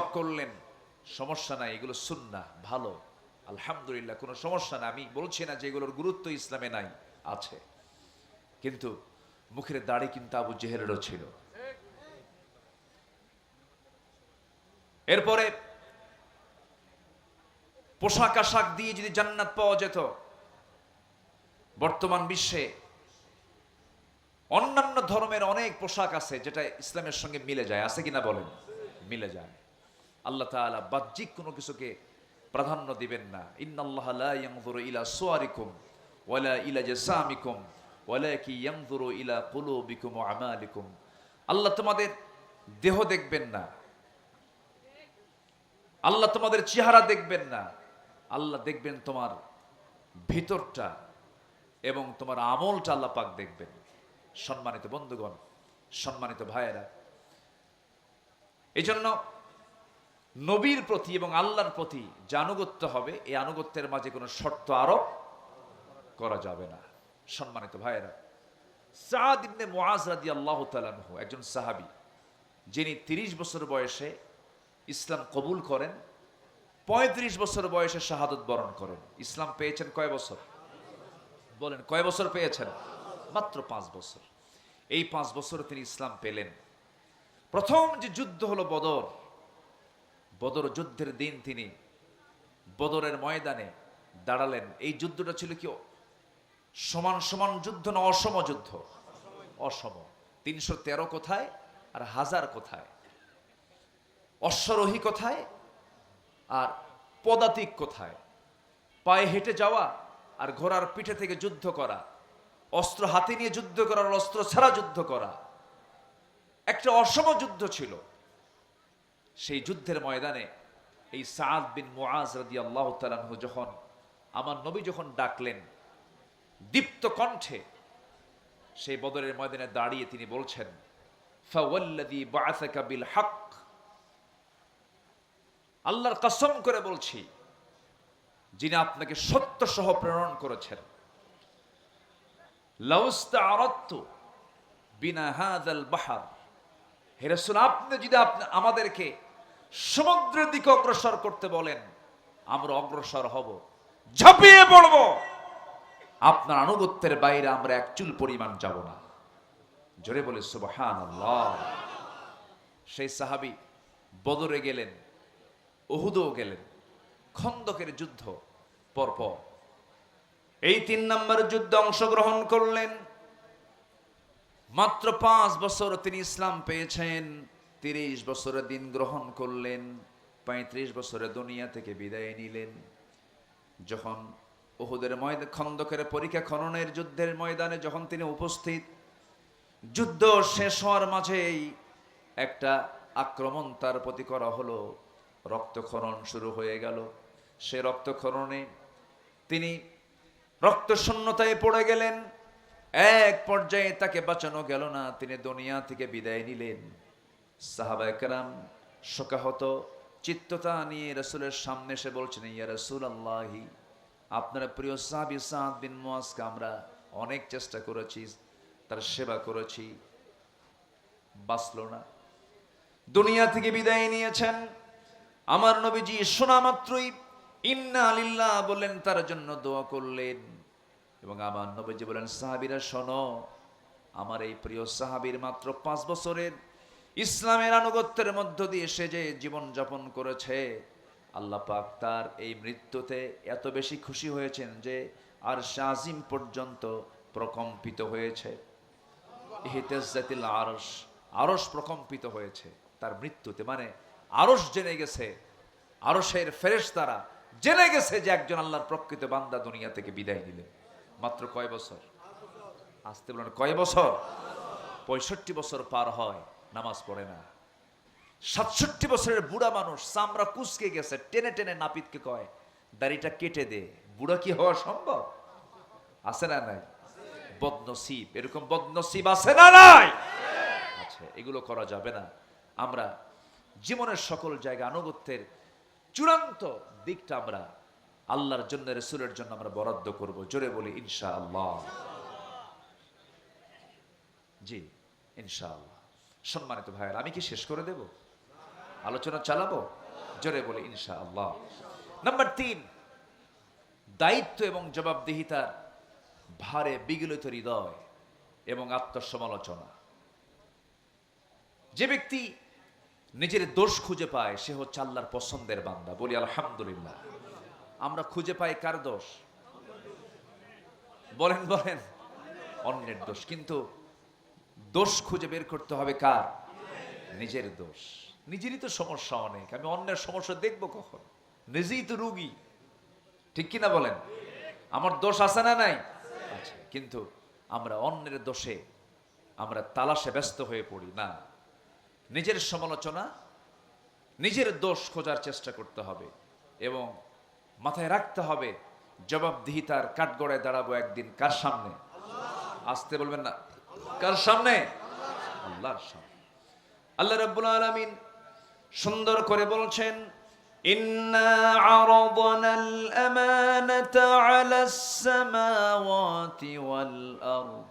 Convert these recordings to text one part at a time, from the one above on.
করলেন, সমস্যা নাই, এগুলো সুন্না, ভালো। আলহামদুলিল্লাহ, কোনো সমস্যা না। আমি বলছি না যে এগুলোর গুরুত্ব ইসলামে নাই, আছে। কিন্তু মুখের দাড়ি কিন্তু আবু জেহেলেরও ছিল। এরপরে পোশাক আশাক দিয়ে যদি জান্নাত পাওয়া যেত, বর্তমান বিশ্বে অন্যান্য ধর্মের অনেক পোশাক আছে যেটা ইসলামের সঙ্গে মিলে যায়। আছে কিনা বলেন? মিলে যায়। আল্লাহ তাআলা বাহ্যিক কোনো কিছুকে প্রাধান্য দিবেন না। ইন্নাল্লাহ লা ইলা সুয়ারিকুম ওয়ালা ইলা জাসামিকুম ওয়ালাকি ইয়ানজুরু ইলা কুলুবিকুম ওয়া আমালিকুম। আল্লাহ তোমাদের দেহ দেখবেন না। আল্লাহ তোমাদের চেহারা দেখবেন না। আল্লাহ দেখবেন তোমার ভিতরটা এবং তোমার আমলটা আল্লাহ পাক দেখবেন। সম্মানিত বন্ধুগণ, সম্মানিত ভাইয়েরা এই জন্য নবীর প্রতি এবং আল্লাহর প্রতি যে আনুগত্য হবে, এই আনুগত্যের মাঝে কোনো শর্ত আরোপ করা যাবে না। সম্মানিত ভাইয়েরা সাদ ইবনে মুআজ রাদিয়াল্লাহু তাআলা আনহু, একজন সাহাবী, যিনি 30 বছর বয়সে ইসলাম কবুল করেন 35 বছর বয়সে শাহাদত বরণ করেন। ইসলাম পেয়েছেন কয় বছর? বলেন, কয় বছর পেয়েছেন? মাত্র পাঁচ বছর। এই পাঁচ বছরে তিনি ইসলাম পেলেন। প্রথম যে যুদ্ধ হলো বদর বদর যুদ্ধের দিন তিনি বদরের ময়দানে দাঁড়ালেন। এই যুদ্ধটা ছিল কি? সমান সমান যুদ্ধ না অসম যুদ্ধ? অসম। তিনশো তেরো কোথায় আর হাজার কোথায়? অশ্বরোহী কোথায় আর পদাতিক কোথায়? পায়ে হেঁটে যাওয়া আর ঘোড়ার পিঠে থেকে যুদ্ধ করা, অস্ত্র হাতে নিয়ে যুদ্ধ করা আর অস্ত্র ছাড়া যুদ্ধ করা। একটা অসম যুদ্ধ ছিল। সেই যুদ্ধের ময়দানে এই সাদ বিন মুআজ রাদিয়াল্লাহু তাআলা আনহু যখন আমার নবী যখন ডাকলেন, দীপ্ত কণ্ঠে সেই বদরের ময়দানে দাঁড়িয়ে তিনি বলছেন বিল হক। আল্লাহর কসম করে বলছি, যিনি আপনাকে সত্য সহ প্রেরণ করেছেন। লাউস্তা আরাত্তু বিনা হাদাল বাহার। হে রাসূল, আপনি যদি আমাদেরকে সমুদ্রের দিকে অগ্রসর করতে বলেন, আমরা অগ্রসর হব, ঝাঁপিয়ে পড়ব। আপনার আনুগত্যের বাইরে আমরা এক চুল পরিমাণ যাব না। জোরে বলে, সুবহানাল্লাহ। সেই সাহাবী বদরে গেলেন ওহুদও গেলেন, খন্দকের যুদ্ধ পরপর। এই তিন নম্বর যুদ্ধে অংশগ্রহণ করলেন মাত্র পাঁচ বছর তিনি ইসলাম পেয়েছেন, তিরিশ বছরে দিন গ্রহণ করলেন, পঁয়ত্রিশ বছরে দুনিয়া থেকে বিদায় নিলেন। যখন ওহুদের ময়দান খন্দকের পরীক্ষা, খননের যুদ্ধের ময়দানে যখন তিনি উপস্থিত, যুদ্ধ শেষ হওয়ার মাঝেই একটা আক্রমণ তার প্রতি করা হলো। রক্তক্ষরণ শুরু হয়ে গেল। সে রক্তক্ষরণে তিনি রক্ত শূন্যতায় পড়ে গেলেন। এক পর্যায়ে তাকে বাঁচানো গেল না, তিনি দুনিয়া থেকে বিদায় নিলেন। সাহাবাহাম শোকাহত, চিত্ততা নিয়ে রসুলের সামনে এসে বলছেন, ইয়া রসুল আল্লাহি আপনার প্রিয় সাহাবি সাদ বিন মুয়াজকে আমরা অনেক চেষ্টা করেছি, তার সেবা করেছি। বাঁচল না। দুনিয়া থেকে বিদায় নিয়েছেন। আমার নবীজি শোনা মাত্রই ইন্না আলিল্লাহ বললেন, তার জন্য দোয়া করলেন। এবং আমার নবীজি বলেন, সাহাবিরা, শোনো, আমার এই প্রিয় সাহাবীর মাত্র পাঁচ বছরের ইসলামের আনুগত্যের মধ্য দিয়ে সে যে জীবন যাপন করেছে, আল্লাহ পাক তার এই মৃত্যুতে এত বেশি খুশি হয়েছেন যে আর শাজিম পর্যন্ত প্রকম্পিত হয়েছে। ইহিতাজ্জাতিল আরশ আরস প্রকম্পিত হয়েছে তার মৃত্যুতে। মানে আরশ জেনে গেছে, আরশের ফেরেশ তারা জেনে গেছে যে একজন আল্লাহর প্রকৃত বান্দা দুনিয়া থেকে বিদায় নিলেন। মাত্র কয় বছর? আসতে বলেন, কয় বছর? পঁয়ষট্টি বছর পার হয়, নামাজ পড়ে না। সাতষট্টি বছরের বুড়া মানুষ চামড়া কুচকে গেছে, টেনে টেনে নাপিতকে কয়, দাড়িটা কেটে দে, বুড়া কি হওয়া সম্ভব? আছে না নাই? বদনসিব, এরকম বদনসিব আছে না নাই? আচ্ছা এগুলো করা যাবে না। আমরা জীবনের সকল জায়গা আনুগত্যের চূড়ান্ত দিকটা আমরা আল্লাহর জন্য, রসুলের জন্য আমরা বরাদ্দ করব। জোরে বলি ইনশা আল্লাহ জি, ইনশাআল্লাহ। সম্মানিত ভাইয়ের, আমি কি শেষ করে দেব? আলোচনা চালাবো? জোরে বলে ইনশা আল্লাহ নাম্বার তিন, দায়িত্ব এবং জবাবদিহিতার ভারে বিগলিত হৃদয় এবং আত্মসমালোচনা। যে ব্যক্তি নিজের দোষ খুঁজে পায়, সে হচ্ছে আল্লাহর পছন্দের বান্দা। বলি, আলহামদুলিল্লাহ। আমরা খুঁজে পাই কার দোষ? বলেন বলেন। অন্যের দোষ, কিন্তু দোষ খুঁজে বের করতে হবে কার? নিজের দোষ। নিজেরই তো সমস্যা অনেক, আমি অন্যের সমস্যা দেখব কখন? নিজেই তো রুগী। ঠিক কিনা বলেন? আমার দোষ আছে না নাই? আচ্ছা কিন্তু আমরা অন্যের দোষে আমরা তালাশে ব্যস্ত হয়ে পড়ি, না। নিজের সমালোচনা, নিজের দোষ খোঁজার চেষ্টা করতে হবে এবং মাথায় রাখতে হবে জবাবদিহিতার কাঠগড়ায় দাঁড়াবো একদিন কার সামনে আসতে বলবেন না কার সামনে আল্লাহর সামনে আল্লাহ রাব্বুল আলামিন সুন্দর করে বলছেন ইন্না আরাদনা الأمانة على السماوات والأرض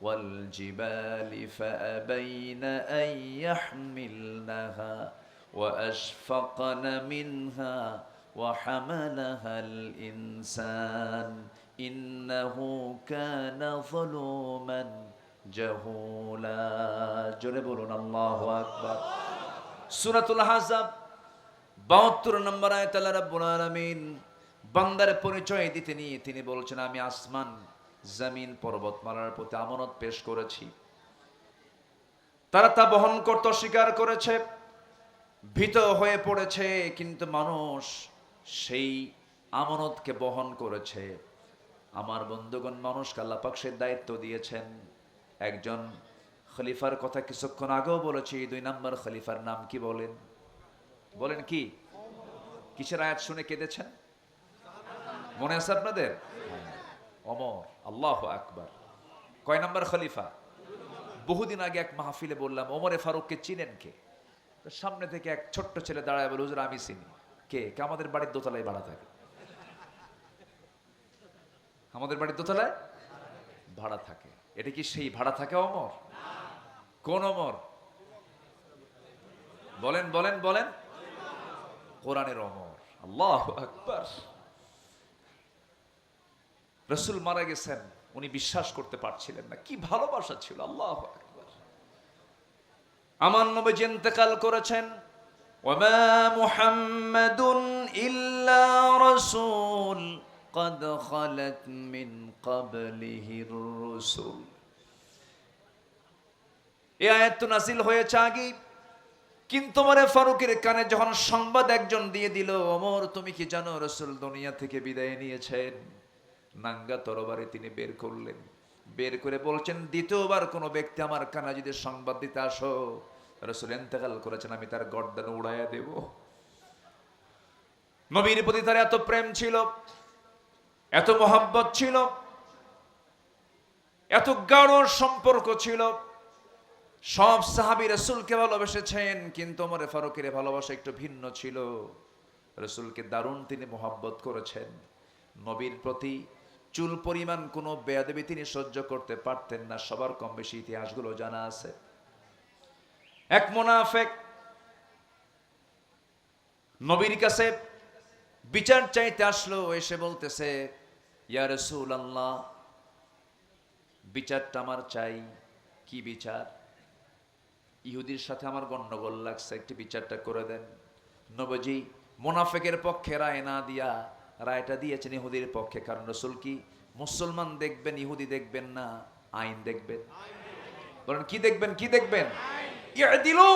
والجبال فأبين أن يحملنها وأشفقن منها وحملها الإنسان إنه كان ظلوما جهولا جربون الله أكبر সুরাতুল হাজাব বাহাত্তর নম্বর আয়াত আল্লাহ রাব্বুল আলামিন বান্দার পরিচয় দিতে নিয়ে তিনি বলছেন আমি আসমান জমিন পর্বতমালার প্রতি আমানত পেশ করেছি তারা তা বহন করতে অস্বীকার করেছে ভীত হয়ে পড়েছে কিন্তু মানুষ সেই আমানতকে বহন করেছে। আমার বন্ধুগণ মানুষকে আল্লাপাক দায়িত্ব দিয়েছেন। একজন খলিফার কথা কিছুক্ষণ আগেও বলেছি, দুই নম্বর খলিফার নাম কি বলেন? বলেন কি? কিসের আয়াত শুনে কেঁদেছেন? মনে আছে আপনাদের? অমর, আল্লাহ আকবার। কয় নম্বর খলিফা? বহুদিন আগে এক মাহফিলে বললাম, ওমরে ফারুককে চিনেন কে? সামনে থেকে এক ছোট্ট ছেলে দাঁড়ায় বলে, হুজুর, আমি চিনি। কে? কে? আমাদের বাড়ির দোতলায় ভাড়া থাকে। আমাদের বাড়ির দোতলায় ভাড়া থাকে। এটা কি সেই ভাড়া থাকে অমর? কোন অমর? বলেন বলেন বলেন। কোরআনের অমর। আল্লাহ আকবর। রসুল মারা গেছেন, উনি বিশ্বাস করতে পারছিলেন না। কি ভালোবাসা ছিল, আল্লাহ আকবার। আমার নবী ইন্তেকাল করেছেন ওমা মুহাম্মাদুন ইল্লা রাসূল قد خلت من قبله الرسل এই আয়াত তো নাসিল হয়েছে আগেই কিন্তু মরে ফারুকের কানে যখন সংবাদ একজন দিয়ে দিল অমর তুমি কি জানো রসুল দুনিয়া থেকে বিদায় নিয়েছেন নাঙ্গা তরবারে তিনি বের করলেন বের করে বলছেন দ্বিতীয়বার কোনো ব্যক্তি আমার কানে যদি সংবাদ দিতে আসো রসুল এন্তেকাল করেছেন আমি তার গর্দান উড়াইয়া দেব নবীর প্রতি তার এত প্রেম ছিল এত মোহাব্বত ছিল এত গাঢ় সম্পর্ক ছিল সব সাহাবি রসুলকে ভালোবেসেছেন কিন্তু আমার ফারুকের ভালোবাসা একটু ভিন্ন ছিল রসুলকে দারুণ তিনি মোহাব্বত করেছেন নবীর প্রতি চুল পরিমাণ কোনো বেয়াদবি তিনি সহ্য করতে পারতেন না সবার কম বেশি ইতিহাসগুলো জানা আছে এক মোনাফেক নবীর কাছে বিচার চাইতে আসলো, এসে বলতেছে, ইয়া রসুল আল্লাহ বিচারটা আমার চাই। কি বিচার? ইহুদির সাথে আমার গন্ডগোল লাগছে, একটি বিচারটা করে দেন। নবজি মোনাফেকের পক্ষে রায় না দিয়া, রায়টা দিয়েছেন ইহুদির পক্ষে। কারণ রসুল কি? মুসলমান দেখবেন, ইহুদি দেখবেন না, আইন দেখবেন। বলেন, কি দেখবেন কি দেখবেন? ইয়াদিলু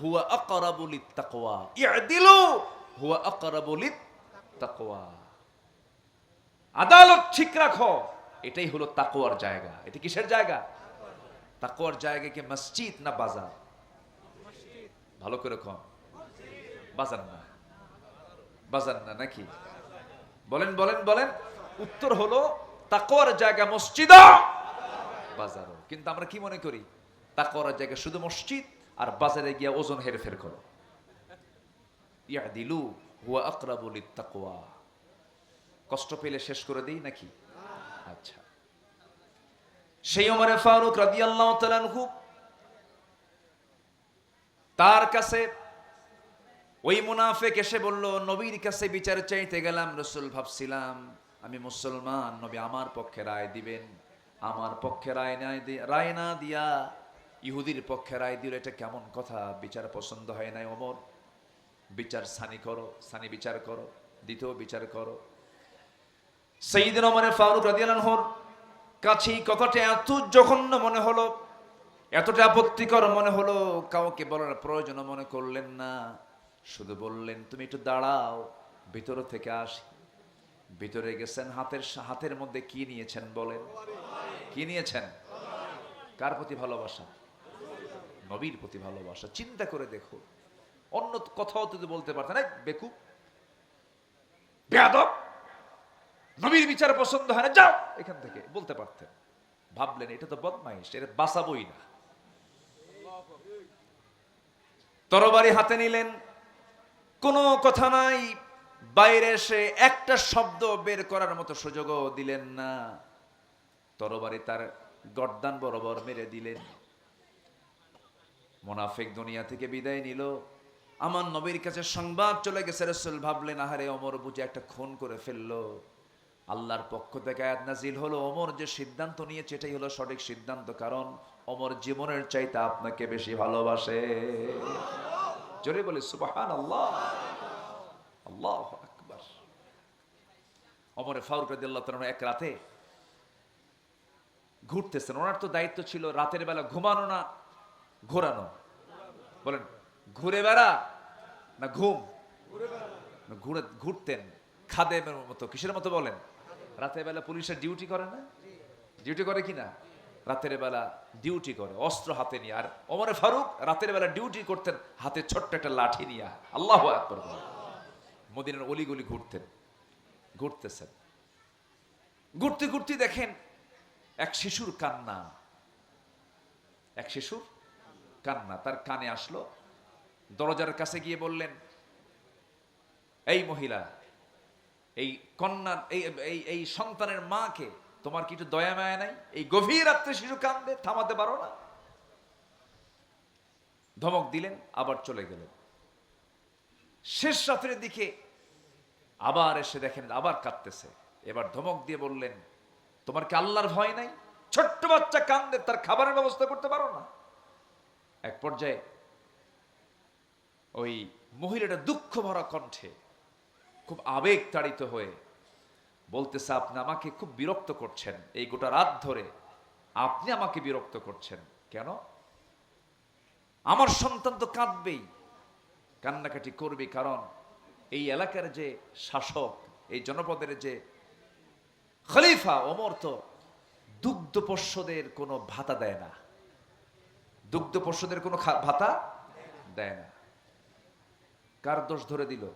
হুয়া আকরাবু লিত্তাকওয়া ইয়াদিলু হুয়া আকরাবু লিত্তাকওয়া আদালত ঠিক রাখো। এটাই হলো তাকওয়ার জায়গা। এটা কিসের জায়গা? তাকওয়ার জায়গা কি মসজিদ না বাজার? ভালো করে কম। বাজার না। বাজার না নাকি? বলেন বলেন বলেন। উত্তর হলো তাকওয়ার জায়গা মসজিদ বাজারও। কিন্তু আমরা কি মনে করি? তাকওয়ার জায়গা শুধু মসজিদ আর বাজারে গিয়া ওজন হেরফের করো। ইয়াদিলু হুয়া আকরাবু লিত্তাকওয়া। কষ্ট পেলে শেষ করে দেই নাকি? আচ্ছা। সেই ওমরে ফারুক রাদিয়াল্লাহু তাআলা আনহু তার কাছে ওই মুনাফেক এসে বলল, নবীর কাছে বিচার চাইতে গেলাম, রসুল ভাবছিলাম, আমি মুসলমান, নবী আমার পক্ষে রায় দিবেন, আমার পক্ষে রায় না রায় না দিয়া ইহুদির পক্ষে রায় দিল, এটা কেমন কথা? বিচার পছন্দ হয় নাই অমর বিচার সানি করো, সানি বিচার করো, দ্বিতীয় বিচার করো। সেইদিন অমরের ফারুক রাদিয়াল্লাহুর কাছে এই কথাটা এত জঘন্য মনে হলো, এতটা আপত্তিকর মনে হলো, কাউকে বলার প্রয়োজন মনে করলেন না। শুধু বললেন, তুমি একটু দাঁড়াও, ভিতর থেকে আসি। ভিতরে গেছেন, হাতের হাতের মধ্যে কি নিয়েছেন বলেন? কি নিয়েছেন? কার প্রতি ভালোবাসা? নবীর প্রতি ভালোবাসা। চিন্তা করে দেখো। অন্য কথাও যদি বলতে পারতেন, এই বেকু, বেয়াদব, নবীর বিচার পছন্দ হয় না, যাও এখান থেকে, বলতে পারতেন। ভাবলেন, এটা তো বদমাইশ, এটা বাঁচাবই না। তরবারি হাতে নিলেন, কোনো কথা নাই, বাইরে এসে একটা শব্দ বের করার মতো সুযোগও দিলেন না। তরবারি তার গর্দান বরাবর মেরে দিলেন। মোনাফেক দুনিয়া থেকে বিদায় নিল। আমার নবীর কাছে সংবাদ চলে গেছে, রসুল ভাবলেন, আহারে অমর বুঝে একটা খুন করে ফেলল। আল্লাহর পক্ষ থেকে আয়াত নাজিল হলো অমর যে সিদ্ধান্ত নিয়েছে, এটাই হলো সঠিক সিদ্ধান্ত, কারণ অমর জীবনের চাইতে আপনাকে বেশি ভালোবাসে। জোরে বলে সুবাহান আল্লাহ আল্লাহ অমরে ফারুক রাদিয়াল্লাহু তাআলা এক রাতে ঘুরতেছেন। ওনার তো দায়িত্ব ছিল রাতের বেলা ঘুমানো না। ঘোরানো। বলেন, ঘুরে বেড়া না ঘুম? ঘুরে, ঘুরতেন, খাদেমের মতো, কিসের মতো বলেন? রাতের বেলা পুলিশের ডিউটি করে না? ডিউটি করে কি না? রাতের বেলা ডিউটি করে, অস্ত্র হাতে নিয়ে। আর অমরে ফারুক রাতের বেলা ডিউটি করতেন, হাতে ছোট্ট একটা লাঠি নিয়ে। আল্লাহ। মদিনার অলিগলি ঘুরতেন, ঘুরতেছেন। ঘুরতে ঘুরতে দেখেন এক শিশুর কান্না। এক শিশুর কান্না তার কানে আসলো, দরজার কাছে গিয়ে বললেন, এই মহিলা, এই কন্যা, এই এই সন্তানের মাকে তোমার কি একটু দয়া মায়া নাই? এই গভীর রাত্রে শিশু কান্দে থামাতে পারো না? ধমক দিলেন, আবার চলে গেলেন। শেষ রাত্রের দিকে আবার এসে দেখেন, আবার কাঁদতেছে। এবার ধমক দিয়ে বললেন, তোমার কি আল্লাহর ভয় নাই? ছোট্ট বাচ্চা কান্দে তার খাবারের ব্যবস্থা করতে পারো না? এক পর্যায়ে ওই মহিলাটা দুঃখ ভরা কণ্ঠে খুব আবেগ তাড়িত হয়ে বলতেছে, আপনি আমাকে খুব বিরক্ত করছেন। এই গোটা রাত ধরে আপনি আমাকে বিরক্ত করছেন। কেন? আমার সন্তান তো কাঁদবেই। কান্নাকাটি করবে কারণ এই এলাকার যে শাসক, এই জনপদের যে খলিফা ওমর তো দুগ্ধ পোষ্যদের কোনো ভাতা দেয় না। দুগ্ধ পশুদের কোনো ভাতা? দেয় না। কার দোষ ধরে দিল?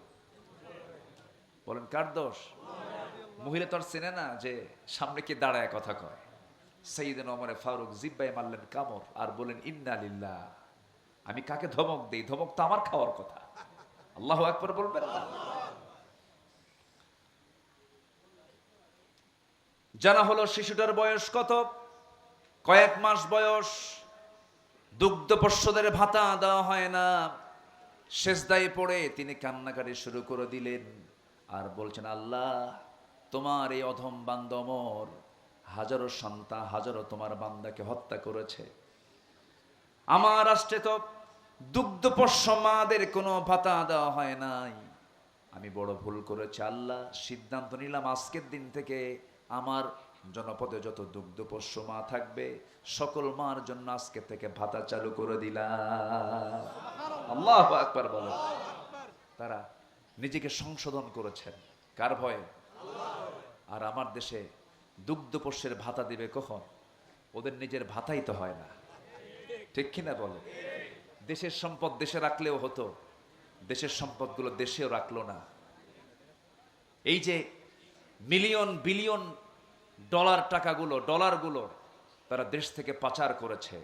বলেন, কার দোষ? মহিলা তো আর চেনে না যে সামনে কে দাঁড়ায় কথা কয়। সেইদিন অমরে ফারুক জিব্বাই মারলেন কামর আর বলেন, ইন্না লিল্লাহ। আমি কাকে ধমক দেই? ধমক তো আমার খাওয়ার কথা। আল্লাহ একবার বলবেন না। জানা হলো শিশুটার বয়স কত? কয়েক মাস বয়স। দুগ্ধ পোষ্যদের ভাতা দেওয়া হয় না। শেষদায় পড়ে তিনি কান্নাকাটি শুরু করে দিলেন আর বলছেন, আল্লাহ, তোমার এই অধম বান্দমর হাজারো সন্তান হাজারো তোমার বান্দাকে হত্যা করেছে। আমার রাষ্ট্রে তো দুগ্ধ পোষ্য মাদের কোনো ভাতা দেওয়া হয় নাই। আমি বড় ভুল করেছি, আল্লাহ, সিদ্ধান্ত নিলাম আজকের দিন থেকে আমার জনপদে যত দুগ্ধ পোষ্য মা থাকবে, সকল মার জন্য আজকে থেকে ভাতা চালু করে দিলাম। তারা নিজেকে সংশোধন করেছেন। কার ভয়ে? আর আমার দেশে দুগ্ধ পোষ্যের ভাতা দিবে কখন? ওদের নিজের ভাতাই তো হয় না। ঠিক কিনা বলে? দেশের সম্পদ দেশে রাখলেও হতো, দেশের সম্পদগুলো দেশেও রাখল না। এই যে মিলিয়ন বিলিয়ন ডলার টাকাগুলো, ডলারগুলো তারা দেশ থেকে পাচার করেছে।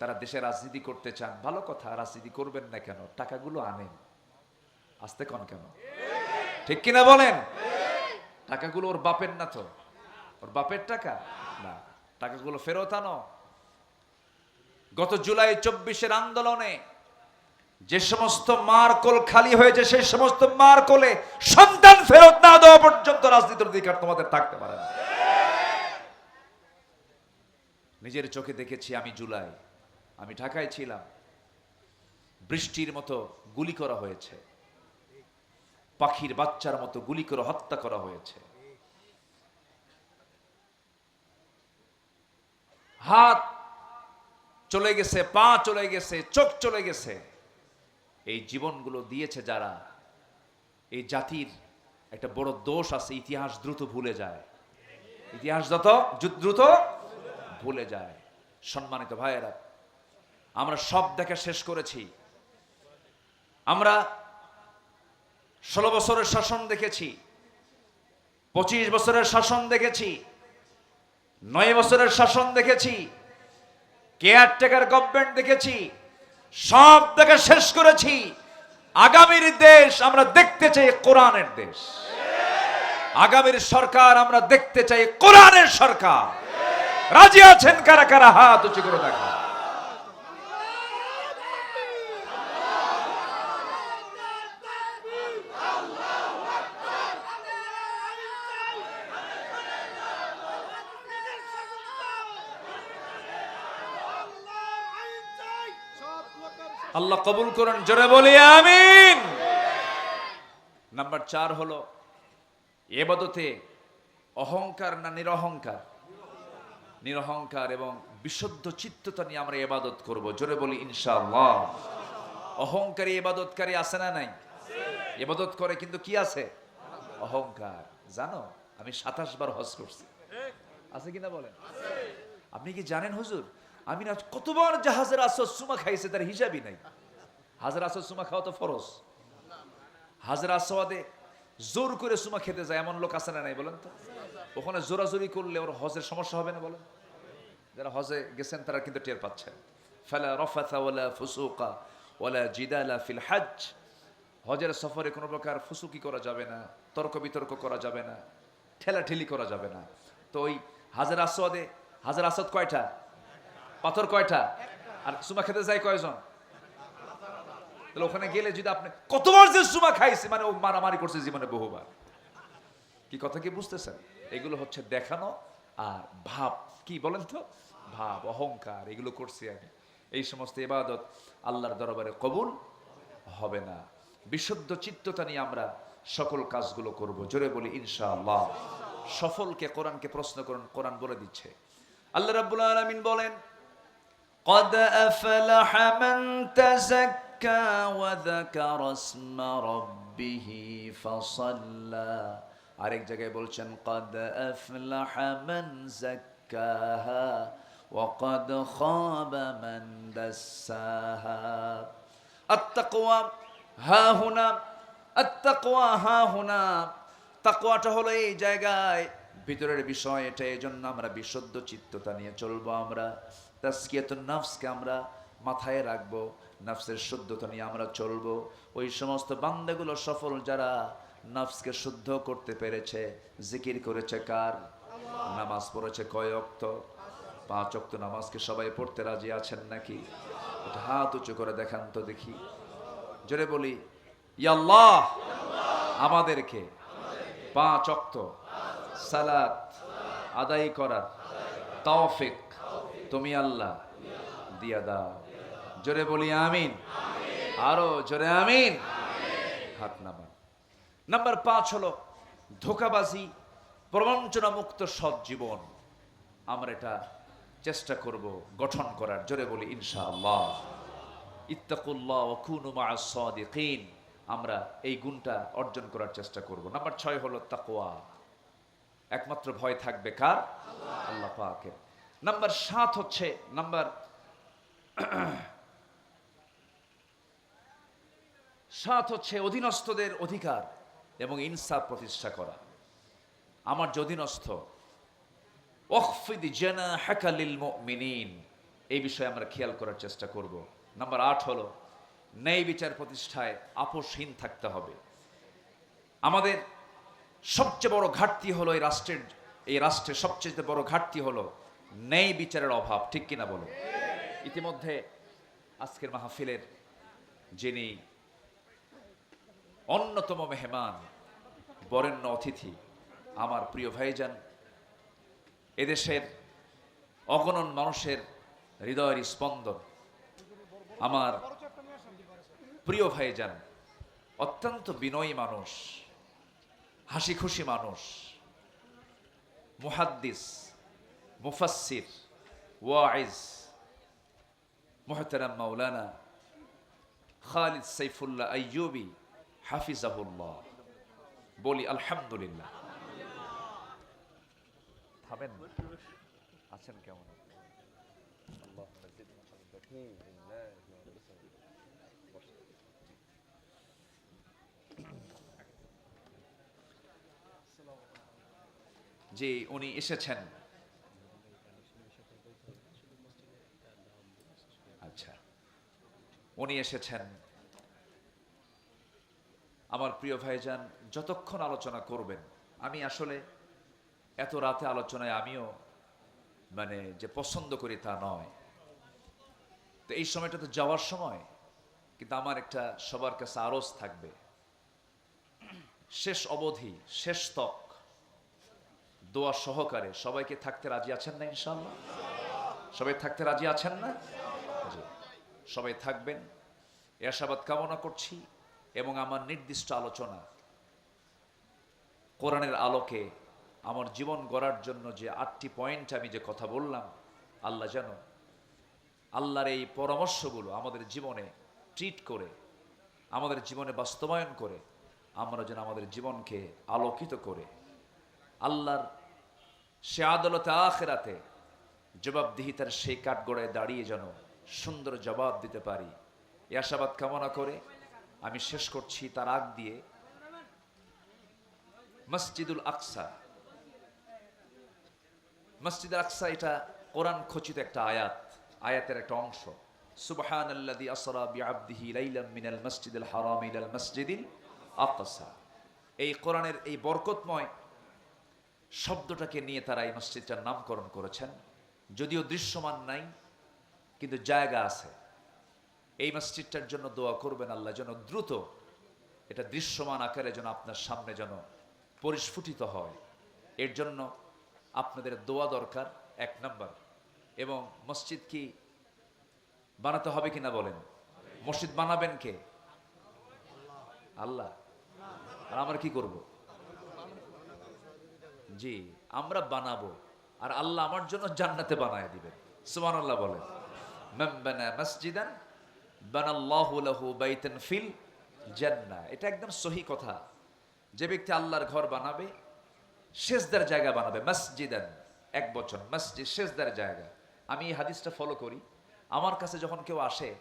তারা দেশে রাজনীতি করতে চান। ভালো কথা, রাজনীতি করবেন না কেন? টাকাগুলো আনেন। আসতে কন কেন? ঠিক কিনা বলেন? টাকাগুলো ওর বাপের না তো? ওর বাপের টাকা? না। টাকাগুলো ফেরত আনো। গত জুলাই চব্বিশের আন্দোলনে যে সমস্ত মার কোল খালি হয়েছে সেই সমস্ত মার কোলে সন্তান ফেরত না দেওয়া পর্যন্ত রাজনীতির অধিকার তোমাদের থাকতে পারে না। নিজের চোখে দেখেছি আমি জুলাই। আমি ঢাকায় ছিলাম। বৃষ্টির মতো গুলি করা হয়েছে। পাখির বাচ্চার মতো গুলি করে হত্যা করা হয়েছে। হাত চলে গেছে, পা চলে গেছে, চোখ চলে গেছে। এই জীবনগুলো দিয়েছে যারা, এই জাতির একটা বড় দোষ আছে, ইতিহাস দ্রুত ভুলে যায়। ইতিহাস যত দ্রুত ভুলে যায়, সম্মানিত ভাইয়েরা। আমরা সব দেখা শেষ করেছি। আমরা ষোলো বছরের শাসন দেখেছি, পঁচিশ বছরের শাসন দেখেছি, নয় বছরের শাসন দেখেছি, কেয়ারটেকার গভর্নমেন্ট দেখেছি, সব দেখা শেষ করেছি। আগামীর দেশ আমরা দেখতে চাই কোরআনের দেশ। আগামীর সরকার আমরা দেখতে চাই কোরআনের সরকার। রাজি আছেন কারা কারা? হাত উঁচু করে দেখা। আল্লাহ কবুল করুন, জোরে বলি, আমিন। নাম্বার চার হলো, এবাদতে অহংকার না নিরহংকার? নিরহংকার এবং বিশুদ্ধ চিত্ততা নিয়ে আমরা এবাদত করব। জোরে বলি, ইনশাআল্লাহ। অহংকারী এবাদতকারী আছে না নাই? এবাদত করে কিন্তু কি আছে? অহংকার। জানো, আমি সাতাশ বার হজ করছি। আছে কিনা বলেন? আপনি কি জানেন হুজুর? আমি না কতবার জাহাজের আসর সুমা খাইছে, তার হিসাবই নাই। হাজার আসর সুমা খাওয়া তো ফরজ। হাজার আসওয়াদে জোর করে সুমা খেতে যায়, এমন লোক আছে না নাই বলেন তো? ওখানে জোরাজোরি করলে ওর হজের সমস্যা হবে না বলেন? যারা হজে গেছেন তারা কিন্তু টের পাচ্ছেন। ফালা রফাথা ওয়ালা ফুসুকা ওয়ালা জিদালা ফিল হজ হজের সফরে কোনো প্রকার ফুসুকি করা যাবে না, তর্ক বিতর্ক করা যাবে না, ঠেলাঠেলি করা যাবে না। তো ওই হাজার আসওয়াদে, হাজার আসদ কয়টা? পাথর কয়টা? আর সুমা খেতে যায় কয়জন? তাহলে ওখানে গেলে যদি আপনি কতবার যে সুমা খাইছে মানে ও মারামারি করছে জীবনে বহুবার। কি কথা কি বুঝতেছেন? এগুলো হচ্ছে দেখানো আর ভাব কি বলেন তো ভাব অহংকার এগুলো করছি আমি এই সমস্ত ইবাদত আল্লাহর দরবারে কবুল হবে না বিশুদ্ধ চিত্ততা নিয়ে আমরা সকল কাজগুলো করব জোরে বলি ইনশাআল্লাহ সফলকে কোরআনকে প্রশ্ন করুন কোরআন বলে দিচ্ছে আল্লাহ রাব্বুল আলামিন বলেন قد أفلح من تزكى وذكر اسم ربه فصلى আরেক জায়গায় বলছেন قد أفلح من زكاها وقد خاب من دساها التقوى ها هنا التقوى ها هنا তাকওয়াটা হলো এই জায়গায় ভিতরের বিষয় এটা এই জন্য আমরা বিশুদ্ধ চিত্ততা নিয়ে চলবো আমরা তাস্কিয়াতুন নাফসকে আমরা মাথায় রাখবো নাফসের শুদ্ধতা নিয়ে আমরা চলবো ওই সমস্ত বান্দাগুলো সফল যারা নাফসকে শুদ্ধ করতে পেরেছে জিকির করেছে কার? নামাজ পড়েছে কয় অক্ত পাঁচ অক্ত নামাজকে সবাই পড়তে রাজি আছেন নাকি? হাত উঁচু করে দেখান তো দেখি। জোরে বলি ইয়াল্লাহ আমাদেরকে পাঁচ অক্ত সালাত আদায় করার তৌফিক তুমি আল্লাহ দিয়া দাও। জোরে বলি আমিন। আরও জোরে আমিন। হাত নামান। নাম্বার পাঁচ হলো ধোকাবাজি, প্রবঞ্চনা মুক্ত সৎ জীবন। আমরা এটা চেষ্টা করব গঠন করার, জোরে বলি ইনশাআল্লাহ। ইত্তাকুল্লাহ আমরা এই গুণটা অর্জন করার চেষ্টা করব। নাম্বার ছয় হলো তাকোয়া একমাত্র ভয় থাকবে কার? আল্লাহ পাকের। নাম্বার সাত হচ্ছে, নাম্বার সাত হচ্ছে অধীনস্থদের অধিকার। এবং ইনসাফ প্রতিষ্ঠা করা। আমার যে অধীনস্থ ওখফিদ জানা হাকালিল মুমিনিন। এই বিষয়ে আমরা খেয়াল করার চেষ্টা করব। নাম্বার আট হলো, ন্যায় বিচার প্রতিষ্ঠায় আপোষহীন থাকতে হবে। আমাদের সবচেয়ে বড় ঘাটতি হলো এই রাষ্ট্রের এই রাষ্ট্রের সবচেয়ে বড় ঘাটতি হলো ন্যায় বিচারের অভাব। ঠিক কিনা বলো ইতিমধ্যে আজকের মাহফিলের যিনি অন্যতম মেহমান, বরেণ্য অতিথি, আমার প্রিয় ভাইজান, এদেশের অগণন মানুষের হৃদয়ের স্পন্দন, আমার প্রিয় ভাইজান, অত্যন্ত বিনয়ী মানুষ হাসি খুশি মানুষ, মুহাদ্দিস, মুফাসসির, ওয়াইজ, মুহতারাম মাওলানা খালিদ সাইফুল্লাহ আইয়ুবি হাফিজাহুল্লাহ। বলি আলহামদুলিল্লাহ। থামেন আছেন কেমন? যে উনি এসেছেন। আচ্ছা। উনি এসেছেন। আমার প্রিয় ভাইজান, যতক্ষণ আলোচনা করবেন, আমি আসলে এত রাতে আলোচনায় আমিও মানে যে পছন্দ করি তা নয়। তো এই সময়টা তো যাওয়ার সময় কিন্তু আমার একটা সবার কাছে আরজ থাকবে। শেষ অবধি, শেষ তক, দোয়া সহকারে সবাইকে থাকতে রাজি আছেন না ইনশাল্লাহ সবাই থাকতে রাজি আছেন না? সবাই থাকবেন। এ আশাবাদ কামনা করছি। এবং আমার নির্দিষ্ট আলোচনা কোরআনের আলোকে আমার জীবন গড়ার জন্য যে আটটি পয়েন্ট আমি যে কথা বললাম, আল্লাহ যেন আল্লাহর এই পরামর্শগুলো আমাদের জীবনে ট্রিট করে, আমাদের জীবনে বাস্তবায়ন করে, আমরা যেন আমাদের জীবনকে আলোকিত করে। আল্লাহর সে আদালতে আখেরাতে জবাবদিহিতার সেই কাঠগড়ায় দাঁড়িয়ে যেন সুন্দর জবাব দিতে পারি। এ আশাবাদ কামনা করে আমি শেষ করছি তার আগ দিয়ে। মসজিদুল আকসা। মসজিদুল আকসা এটা কোরআন খচিত একটা আয়াত, আয়াতের একটা অংশ। সুবহান আল্লাদি আসরা বিআবদিহি লাইলাম মিনাল মসজিদুল হারাম ইলাল মসজিদিল আকসা। এই কোরআনের এই বরকতময় শব্দটাকে নিয়ে তারা এই মসজিদটার নামকরণ করেছেন। যদিও দৃশ্যমান নাই, কিন্তু জায়গা আছে। এই মসজিদটার জন্য দোয়া করবেন আল্লাহ যেন দ্রুত এটা দৃশ্যমান আকারে যেন আপনার সামনে যেন পরিস্ফুটিত হয়। এর জন্য আপনাদের দোয়া দরকার, এক নাম্বার। এবং মসজিদ কি বানাতে হবে কিনা বলেন? মসজিদ বানাবেন কে? আল্লাহ। আর আমরা কি করব? জি, আমরা বানাবো। আর আল্লাহ আমার জন্য জান্নাতে বানায় দিবেন। সুমান আল্লাহ বলেন মাম্বানা মসজিদান বানাল্লাহু লাহু বাইতান ফিল জান্নাহ। এটা একদম সহি কথা। যে ব্যক্তি আল্লাহর ঘর বানাবে শেষদার জায়গা বানাবে, মসজিদান, এক বচন, মসজিদ শেষদার জায়গা। আমি এই হাদিসটা ফলো করি। আমার কাছে যখন কেউ আসে,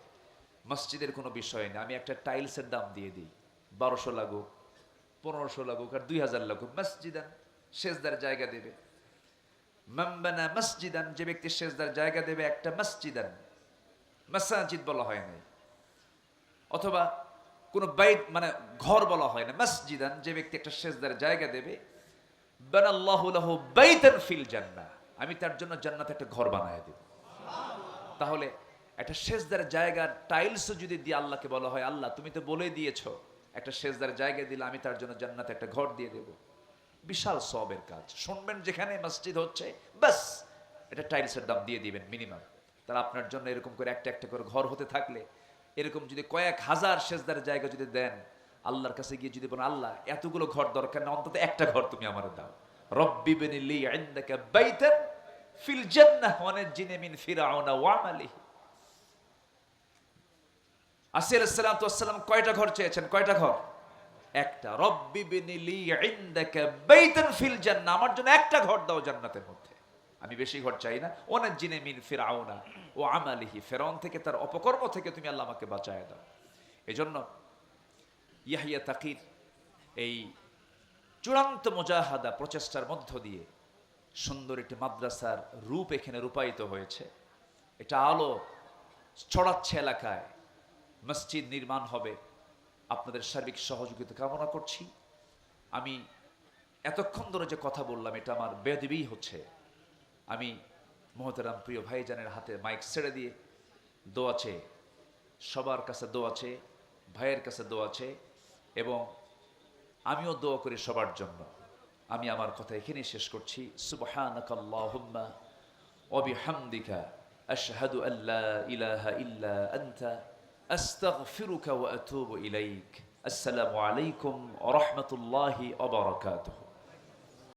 মসজিদের কোনো বিষয় নেই, আমি একটা টাইলসের দাম দিয়ে দিই। বারোশো লাগুক, পনেরোশো লাগুক আর দুই হাজার লাগুক, মসজিদান শেষদার জায়গা দেবে। মাম্বানা মসজিদান, যে ব্যক্তি শেষদার জায়গা দেবে, একটা মসজিদান। মাসাজিদ বলা হয় নাই। অথবা কোনো বাইত মানে ঘর বলা হয় না, মসজিদান, যে ব্যক্তি একটা শেষদার জায়গা দেবে ফিল জান্নাহ, আমি তার জন্য জান্নাতে একটা ঘর বানায় দেব। তাহলে একটা শেষদার জায়গার টাইলসও যদি দিয়ে আল্লাহকে বলা হয়, আল্লাহ, তুমি তো বলে দিয়েছ, একটা শেষদার জায়গা দিলে আমি তার জন্য জান্নাতে একটা ঘর দিয়ে দেব। বিশাল সবের কাজ। শুনবেন যেখানে মসজিদ হচ্ছে, বাস, এটা টাইলসের দাম দিয়ে দিবেন মিনিমাম। তারা আপনার জন্য এরকম করে একটা একটা করে ঘর হতে থাকলে এরকম যদি কয়েক হাজার শেষদার জায়গা যদি দেন, আল্লাহর কাছে গিয়ে যদি বলেন, আল্লাহ, এতগুলো ঘর দরকার না অন্তত একটা ঘর তুমি আমার দাও। রব্বি ইনদাকা বাইতান ফিল নাজিনি মিন আসির সালাতু কয়টা ঘর চেয়েছেন? কয়টা ঘর? একটা। রব্বি বেনিলি ইনদাকা বাইতান ফিল জান্নাহ। আমার জন্য একটা ঘর দাও জান্নাতের মধ্যে। আমি বেশি ঘর চাই না। ওনার জিনে মিন ফিরাউনা ও আমালিহি। ফেরাউন থেকে তার অপকর্ম থেকে তুমি আল্লাহ আমাকে বাঁচায় দাও। এজন্য ইয়াহিয়া তাকির এই চূড়ান্ত মোজাহাদা প্রচেষ্টার মধ্য দিয়ে সুন্দর একটি মাদ্রাসার রূপ এখানে রূপায়িত হয়েছে। এটা আলো ছড়াচ্ছে এলাকায়। মসজিদ নির্মাণ হবে। আপনাদের সার্বিক সহযোগিতা কামনা করছি। আমি এতক্ষণ ধরে যে কথা বললাম, এটা আমার বেদবি হচ্ছে। আমি মহতারাম প্রিয় ভাইজানের হাতে মাইক ছেড়ে দিয়ে দোয়া চেয়ে, সবার কাছে দোয়া চেয়ে, ভাইয়ের কাছে দোয়া আছে এবং আমিও দোয়া করি সবার জন্য। আমি আমার কথা এখানে শেষ করছি। সুবহানাকাল্লাহুম্মা ইলাহা ইল্লা ইলাইক। আসসালামু আলাইকুম রাহমাতুল্লাহি